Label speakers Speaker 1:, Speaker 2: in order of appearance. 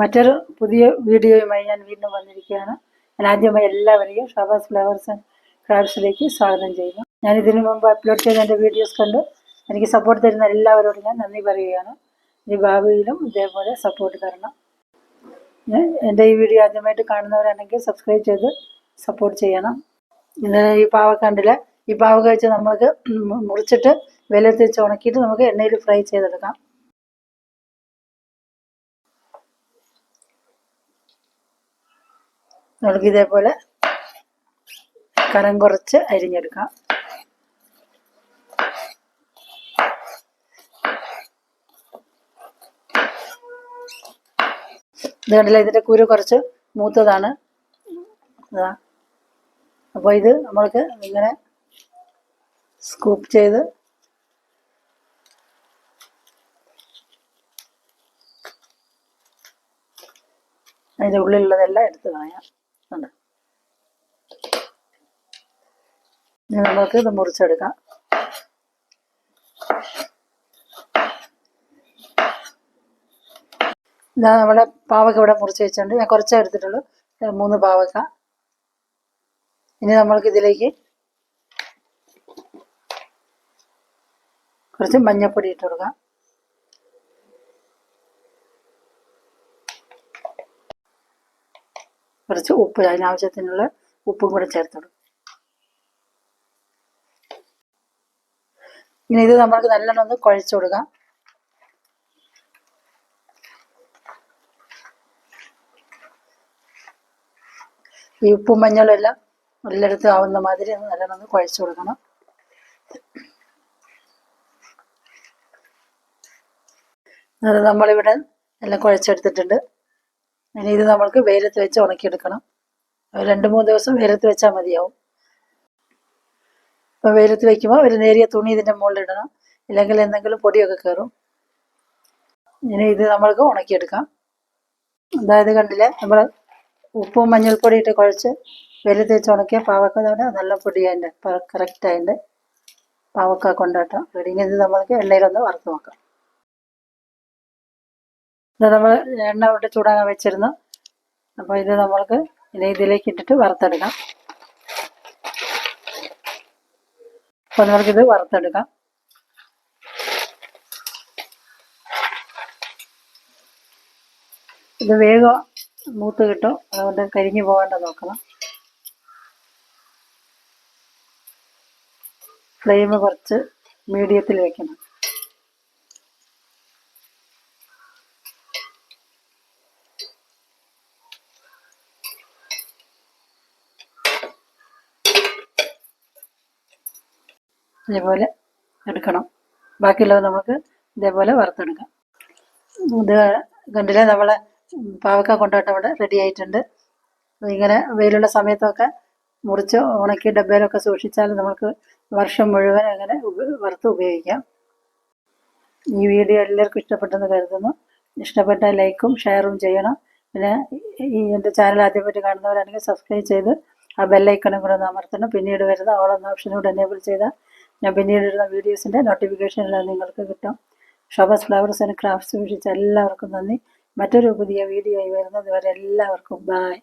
Speaker 1: മറ്റൊരു പുതിയ വീഡിയോയുമായി ഞാൻ വീണ്ടും വന്നിരിക്കുകയാണ്. ഞാൻ ആദ്യമായി എല്ലാവരെയും ഷാബാസ് ഫ്ലവേഴ്സ് ആൻഡ് ക്രാഫ്റ്റ്സിലേക്ക് സ്വാഗതം ചെയ്യുന്നു. ഞാൻ ഇതിനു മുമ്പ് അപ്ലോഡ് ചെയ്ത എന്റെ വീഡിയോസ് കണ്ട് എനിക്ക് സപ്പോർട്ട് തരുന്ന എല്ലാവരോടും ഞാൻ നന്ദി പറയുകയാണ്. ഇനി ഭാവിയിലും ഇതേപോലെ സപ്പോർട്ട് തരണം. എന്റെ ഈ വീഡിയോ ആദ്യമായിട്ട് കാണുന്നവരാണെങ്കിൽ സബ്സ്ക്രൈബ് ചെയ്ത് സപ്പോർട്ട് ചെയ്യണം. ഈ പാവക്കണ്ടിൽ ഈ പാവ കഴിച്ച് നമ്മൾക്ക് മുറിച്ചിട്ട് വെയിലത്ത് വെച്ച് ഉണക്കിയിട്ട് നമുക്ക് എണ്ണയിൽ ഫ്രൈ ചെയ്തെടുക്കാം. നമുക്ക് ഇതേപോലെ കനം കുറച്ച് അരിഞ്ഞെടുക്കാം. ഇത് കണ്ടില്ല ഇതിന്റെ കുരു കുറച്ച് മൂത്തതാണ്? ഇതാ. അപ്പോൾ ഇത് നമ്മൾക്ക് ഇങ്ങനെ സ്കൂപ്പ് ചെയ്ത് അതിന്റെ ഉള്ളിലുള്ളതെല്ലാം എടുത്ത് കളയാം. ഉണ്ട്. ഇനി നമുക്ക് ഇത് മുറിച്ചെടുക്കാം. ഇതാ നമ്മുടെ പാവക്ക ഇവിടെ മുറിച്ച് വെച്ചിട്ടുണ്ട്. ഞാൻ കുറച്ചേ എടുത്തിട്ടുള്ളൂ. മൂന്ന് പാവക്ക. ഇനി നമ്മൾക്ക് ഇതിലേക്ക് കുറച്ച് മഞ്ഞപ്പൊടി ഇട്ട് കൊടുക്കാം. കുറച്ച് ഉപ്പ് അതിനാവശ്യത്തിനുള്ള ഉപ്പും കൂടെ ചേർത്ത് ഇനി ഇത് നമ്മൾക്ക് നല്ലോണം ഒന്ന് കുഴച്ച് കൊടുക്കാം. ഈ ഉപ്പും മഞ്ഞളും എല്ലാം എല്ലായിടത്തും ആവുന്ന മാതിരി ഒന്ന് നല്ലോണം ഒന്ന് കുഴച്ച് കൊടുക്കണം. അത് നമ്മളിവിടെ എല്ലാം കുഴച്ചെടുത്തിട്ടുണ്ട്. ഇനി ഇത് നമ്മൾക്ക് വെയിലത്ത് വെച്ച് ഉണക്കിയെടുക്കണം. രണ്ട് മൂന്ന് ദിവസം വെയിലത്ത് വെച്ചാൽ മതിയാവും. അപ്പോൾ വെയിലത്ത് വെക്കുമ്പോൾ ഒരു നേരിയ തുണി ഇതിന്റെ മുകളിൽ ഇടണം. ഇല്ലെങ്കിൽ എന്തെങ്കിലും പൊടിയൊക്കെ കയറും ഇനി ഇത് നമ്മൾക്ക് ഉണക്കിയെടുക്കാം. അതായത് കണ്ടില്ലേ നമ്മൾ ഉപ്പും മഞ്ഞൾപ്പൊടി ഇട്ട് കുഴച്ച് വെയിലത്ത് വെച്ച് ഉണക്കിയ പാവക്കതോടെ നല്ല പൊടിയായിട്ട് കറക്റ്റ് ആയിട്ട് പാവക്ക കൊണ്ടാട്ടം. റെഡിങ്ങനെ നമ്മൾക്ക് എണ്ണയിലൊന്ന് വറുത്ത് നോക്കാം. നമ്മൾ എണ്ണ വിട്ട് ചൂടാകാൻ വെച്ചിരുന്നു. അപ്പോൾ ഇത് നമ്മൾക്ക് ഇനി ഇതിലേക്ക് ഇട്ടിട്ട് വറുത്തെടുക്കാം. അപ്പോൾ നമുക്കിത് വറുത്തെടുക്കാം. ഇത് വേഗം മൂത്ത് കിട്ടും. അതുകൊണ്ട് കരിഞ്ഞു പോകാണ്ട് നോക്കണം. ഫ്ലെയിം കുറച്ച് മീഡിയത്തിൽ വെക്കണം. ഇതേപോലെ എടുക്കണം. ബാക്കിയുള്ളത് നമുക്ക് ഇതേപോലെ വറുത്തെടുക്കാം. ഇത് കണ്ടില്ലേ നമ്മളെ പാവക്ക കൊണ്ടോട്ടം ഇവിടെ റെഡി ആയിട്ടുണ്ട്. ഇങ്ങനെ വെയിലുള്ള സമയത്തൊക്കെ മുറിച്ച് ഉണക്കി ഡബ്ബയിലൊക്കെ സൂക്ഷിച്ചാൽ നമുക്ക് വർഷം മുഴുവൻ അങ്ങനെ വറുത്ത് ഉപയോഗിക്കാം. ഈ വീഡിയോ എല്ലാവർക്കും ഇഷ്ടപ്പെട്ടെന്ന് കരുതുന്നു. ഇഷ്ടപ്പെട്ട ലൈക്കും ഷെയറും ചെയ്യണം. പിന്നെ ഈ എന്റെ ചാനൽ ആദ്യമായിട്ട് കാണുന്നവരാണെങ്കിൽ സബ്സ്ക്രൈബ് ചെയ്ത് ആ ബെല്ലൈക്കണും കൂടെ ഒന്ന് അമർത്തണം. പിന്നീട് വരുന്ന ഓൾ എന്ന ഓപ്ഷനും കൂടെ എനേബിൾ ചെയ്താൽ ഞാൻ പിന്നീട് ഇടുന്ന വീഡിയോസിന്റെ നോട്ടിഫിക്കേഷനെല്ലാം നിങ്ങൾക്ക് കിട്ടും. ഷോബസ് ഫ്ലവേഴ്സ് ആൻഡ് ക്രാഫ്റ്റ്സ് വീക്ഷിച്ച എല്ലാവർക്കും നന്ദി. മറ്റൊരു പുതിയ വീഡിയോ ആയി വരുന്നത് വരെ എല്ലാവർക്കും ബായ്